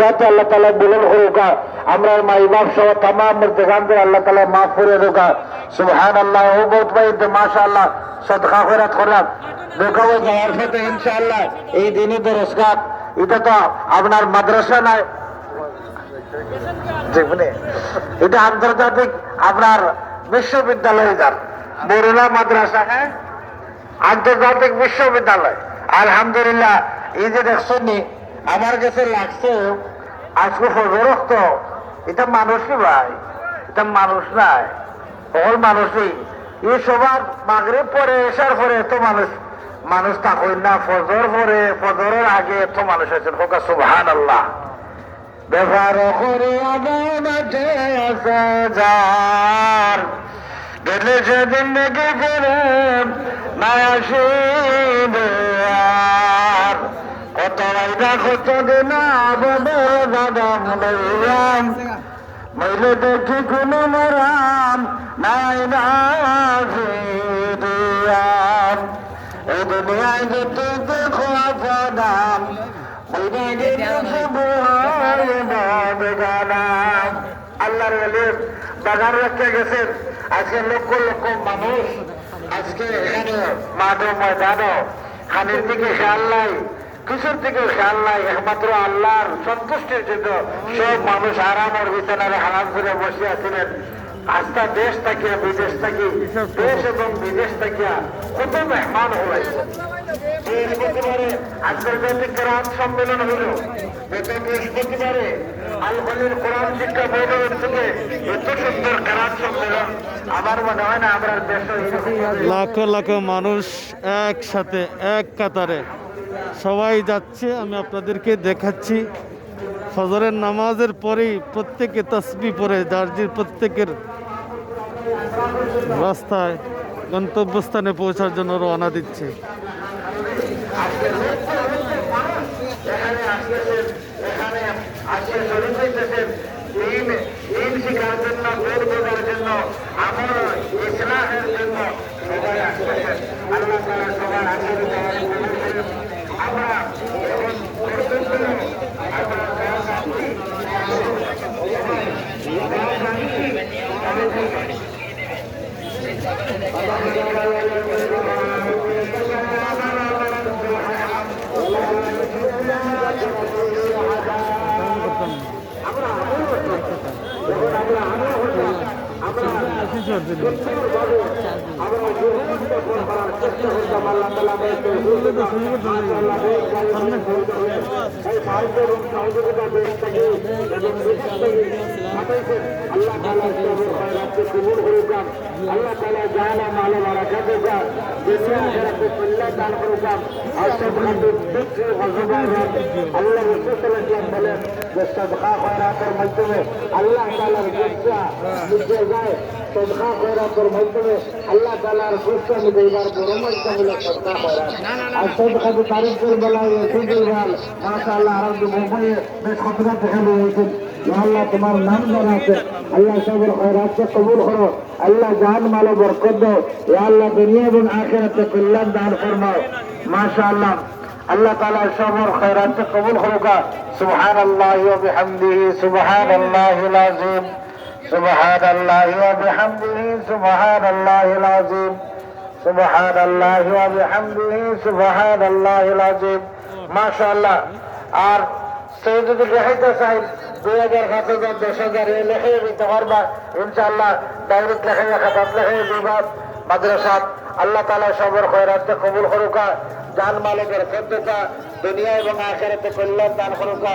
যাতে আল্লাহ তালা বুলন হরুকা আমরা মা ইমাম সহ তামাম মুর্তেগানদের আল্লাহ তালা মাফ করে রোকা সুবহান আল্লাহ ও বহুত ভাই মাশা আল্লাহ সদকা খৈরাত খরাত দেখাবো যাওয়ার সাথে ইনশাআল্লাহ এই দিনই তো রোজগার। এটা তো আপনার মাদ্রাসা যেখানে এটা আন্তর্জাতিক আপনার বিশ্ববিদ্যালয় যার। বরুণা মাদ্রাসা হ্যাঁ? আন্তর্জাতিক বিশ্ববিদ্যালয়। আলহামদুলিল্লাহ, এই যে দেখছেন আমার কাছে লাগছে, আজকে ফজরক তো এটা মানুষই ভাই, এটা মানুষ নাই সকল মানুষই। এই সবার মাগরে পরে, এসার পরে এত মানুষ মানুষ থাকুন না, ফজর পরে, ফজরের আগে এত মানুষ আছেন। হোকা সুবহান আল্লাহ ব্যবহার করে মাঝে আসা যার। গেলে সেদিন না আসিবে মইলে দেখি কোন মরাম নাই দিয়াম এই দুনিয়ায় যেতে দেখো আপাদাম আল্লাহর বাগান রেখে গেছেন আজকে লক্ষ লক্ষ মানুষ আজকে এখানে মাঠ ময়দানও খানের দিকে খেয়াল নাই। কিছুর দিকে খেয়াল নাই? একমাত্র আল্লাহর সন্তুষ্টির জন্য সব মানুষ আরামের বিছানায় হারাম করে বসে আছিলেন। আস্থা দেশ থাকিয়া বিদেশ থাকি দেশ এবং বিদেশ থাকিয়া কত মেহমান হলাইছে বৃহস্পতিবারে আন্তর্জাতিক সম্মেলন থেকে সম্মেলন। আমার মনে হয় না লাখো লাখো মানুষ একসাথে, এক কাতারে সবাই যাচ্ছে, আমি আপনাদেরকে দেখাচ্ছি। ফজরের নামাজের পরেই প্রত্যেকে তসবি পরে দার্জির প্রত্যেকের রাস্তায় গন্তব্যস্থানে পৌঁছার জন্য রওনা দিচ্ছে এখানে আসতেছেন এখানে আজকে শরীর হইতেছেন দিন দিন শিখার জন্য বোধ বোঝার জন্য আমার ইসলামের জন্য সবাই আসতেছেন আল্লাহ তালা সবার আশীর্বাদ দেওয়ার কবুল করুন। আমরা এখন কর্তব্য আমরা দোয়া চাচ্ছি। দোয়া চাচ্ছি। আল্লাহ তালা জানা মালে মারা খাতে যান দুনিয়া আখেরাতে কল্যাণ দান করুকাম আর সব খাতে বিক্রি হজবান আল্লাহ রসুল্লাহ বলেন যে সদকা খয়রাতের মাধ্যমে আল্লাহ তালার গুসা নিজে যায় সদকা খয়রাতের মাধ্যমে আল্লাহ তালার গুসা নিজে এবার বড় মাধ্যমে সদকা খয়রাত আর সদকাতে তারিখের বেলায় রসুল গাল মাশা আল্লাহ আরব মোবাইলে বেশ খতরা দেখা দিয়েছেন আল্লাহ তোমার নাম জানা আছে। আল্লাহ সবর খয়রাতকে কবুল করো। আল্লাহ জান মালো বরকত দাও। ইয়া আল্লাহ দুনিয়া এবং আখিরাতে কল্যাণ দান ফরমাও। মাশাআল্লাহ। আল্লাহ তাআলা সবর খয়রাতকে কবুল করুকা। সুবহানাল্লাহি ওয়া বিহামদিহি সুবহানাল্লাহিল আযীম সুবহানাল্লাহি ওয়া বিহামদিহি সুবহানাল্লাহিল আযীম সুবহানাল্লাহি ওয়া বিহামদিহি সুবহানাল্লাহিল আযীম মাশাআল্লাহ, আর সৈয়দ যদি রেহাইতে চাই দুই হাজার সাত হাজার দশ হাজার এই লেখে দিতে পারবা, ইনশাআল্লাহ, ডাইরেক্ট লেখে খাতাত লেখে দিবা। মাদ্রাসাত আল্লাহ তালা সবর, খয়রাতে কবুল করুকা। জান মালিকের সত্যতা, দুনিয়া এবং আখেরাতে কল্যাণ দান করুকা।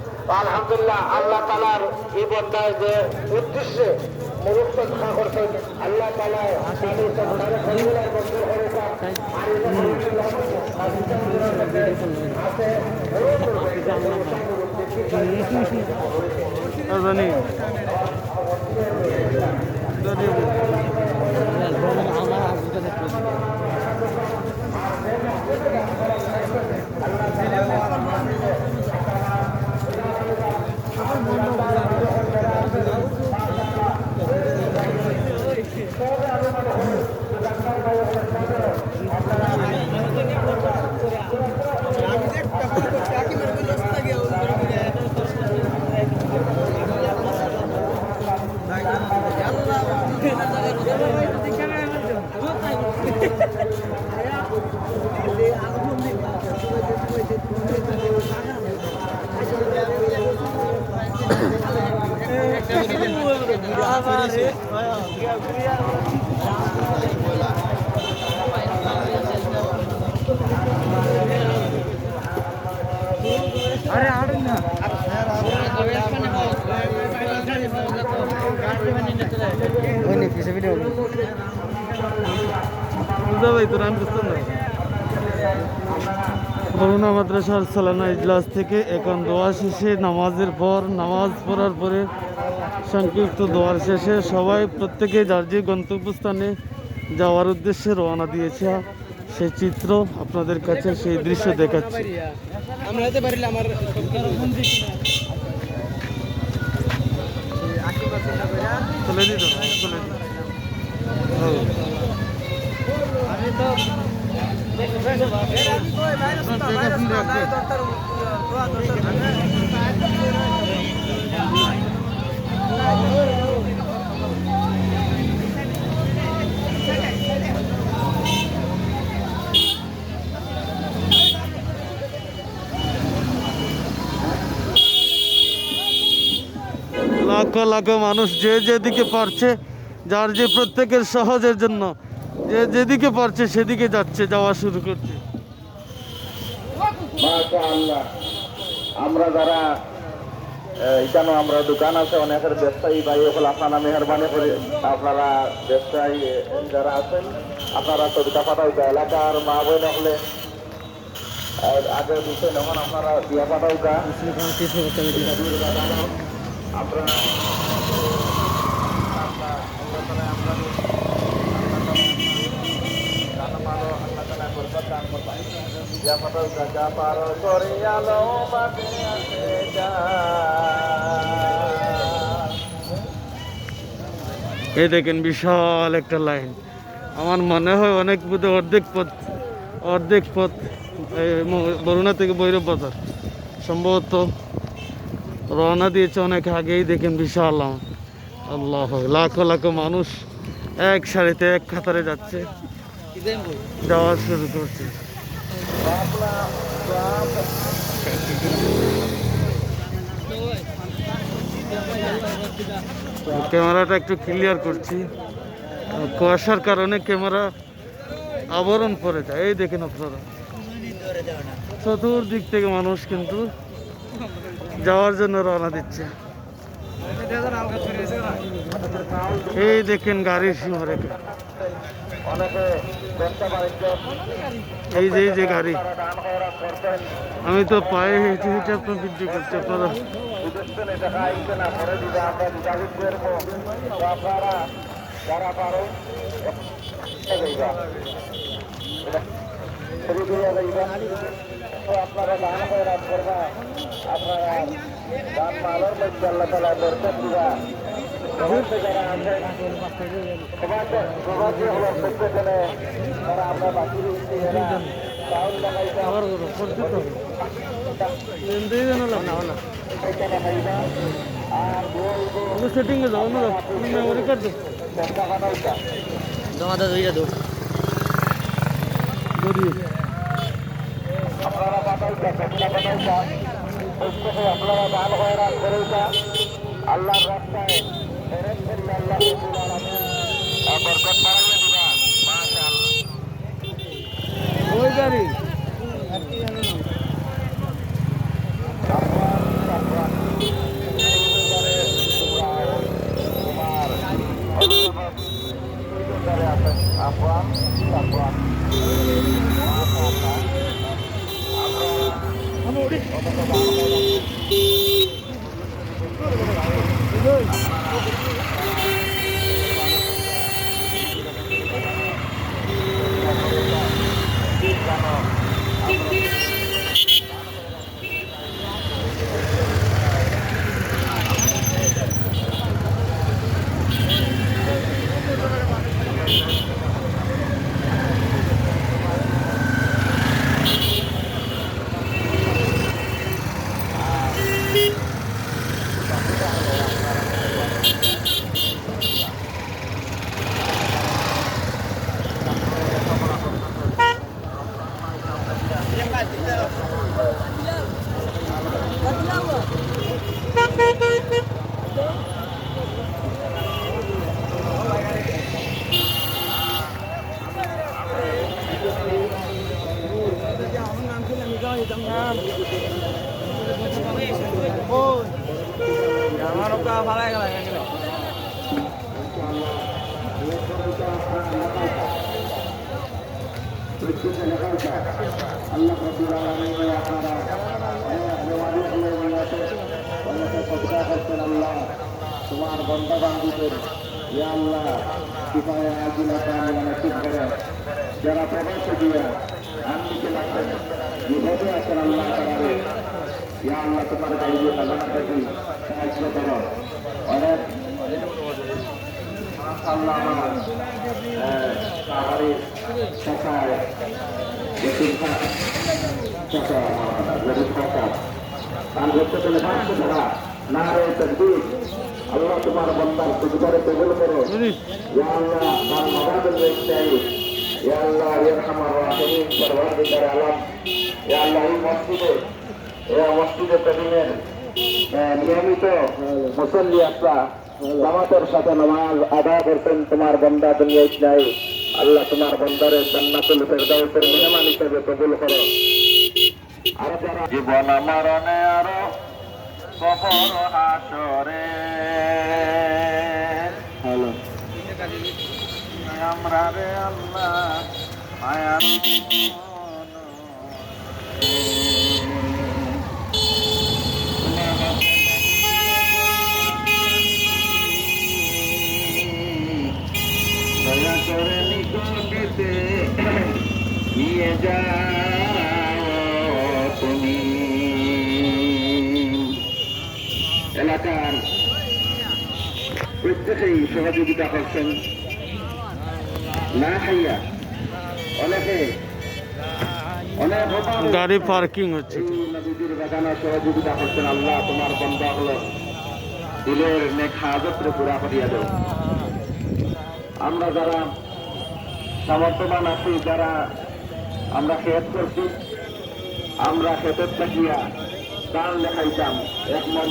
আলহামদুলিল্লাহ আল্লাহ তালার এই বন্ধায় যে উদ্দেশ্যে করছেন আল্লাহ তালা না। করোনা মাদ্রাসার সালানা ইজলাস থেকে এখন দোয়া শেষে নামাজের পর নামাজ পড়ার পরে সংক্ষিপ্ত দোয়ার শেষে সবাই প্রত্যেকে যার যে গন্তব্যস্থানে যাওয়ার উদ্দেশ্যে রওনা দিয়েছে সেই চিত্র আপনাদের কাছে সেই দৃশ্য দেখাচ্ছি। আমরা যেতে পারিলে আমার তুলে দিত তুলে দিত আমি তো লাখো লাখ মানুষ যে যেদিকে পারছে যার যে প্রত্যেকের সহজের জন্য। যে যেদিকে পারছে সেদিকে যাচ্ছে যাওয়া শুরু করছে। আমরা যারা এখানে আমরা দোকান আছে অনেকের ব্যবসায়ী ভাই হল আপনারা মেহরবানি করে আপনারা ব্যবসায়ী যারা আছেন আপনারা সবিতা পাঠাও এলাকার মা বোন হলে আগের বিষয় যখন আপনারা দিয়া পাঠাও গা। আপনারা এই দেখেন বিশাল একটা লাইন। আমার মনে হয় অনেক বোধ অর্ধেক পথ অর্ধেক পথ বরুণা থেকে বৈরব বাজার। সম্ভবত রওনা দিয়েছে অনেক আগেই, দেখেন বিশাল আল্লাহ লাখো লাখো মানুষ এক সারিতে, এক খাতারে যাচ্ছে। যাওয়া শুরু করছে। ক্যামেরাটা একটু ক্লিয়ার করছি। কুয়াশার কারণে ক্যামেরা আবরণ পড়ে যায়। এই দেখেন আপনারা। চতুর্দিক থেকে মানুষ কিন্তু যাওয়ার জন্য রওনা দিচ্ছে। এই দেখেন গাড়ির বাণিজ্য এই যে এই যে গাড়ি আমি তো পায়ে হেঁটে হেঁটে আপনার ভিডিও করছি আপনারা আপনারা দান খয়রাত করবা আপনারা দান মালের মধ্যে আল্লাহ তালা বরকত দিবা তো এমনিই না না না মেমোরি কার্ড চেষ্টা বানাইতা দুইটা দৌড় আপনারা প্রত্যেকে আপনারা দান হয়রান করেইতা আল্লাহর রাস্তায় ফেরত করি বন্ধা বান্ধবদের আল্লাহ কিফায়ে আজিলা কামিলা নসিব করে। যারা প্রবাসে দিয়া আনলিকে লাগবেন বিপদে আছেন আল্লাহ তারা ইয়া আল্লাহ, তোমার খাজানা থাকি সাহায্য করো। অনেক আল্লাহ আমার সাহারি শাখায় শাখা গরিব শাখা তার করতে গেলে পাঁচশো টাকা না রয়েছে আল্লাহ তোমার বন্দার প্রতিবারে কবুল করো। ইয়া আল্লাহ তার মগাদের রয়েছে ইয়া আল্লাহ ইরহামার রাহিম পরওয়ারদিগার আলম। ইয়া আল্লাহ এই মসজিদে এই মসজিদে কদিনের নিয়মিত মুসল্লি আপনারা জামাতের সাথে নামাজ আদায় করতেন তোমার বন্দা দুনিয়া ইসলাই আল্লাহ তোমার বন্দারে জান্নাতুল ফেরদাউসের মেহমান হিসেবে কবুল করো। আর যারা জীবন মরণে আরও কবর হাসরে আমরা রে আল্লাহ নিকটেতে নিয়ে যাও তুমি। এলাকার প্রত্যেকেই সহযোগিতা করছেন। না খাইয়া অনেকে অনেক গাড়ি পার্কিং হচ্ছে। এই সহযোগিতা করছেন আল্লাহ তোমার বন্ধ হলো। দিলের নেক হাজতরে পুরা করিয়া আমরা যারা সামর্থ্যবান আছি যারা আমরা খেত করছি আমরা খেতের থাকিয়া দান দেখাইতাম এক মন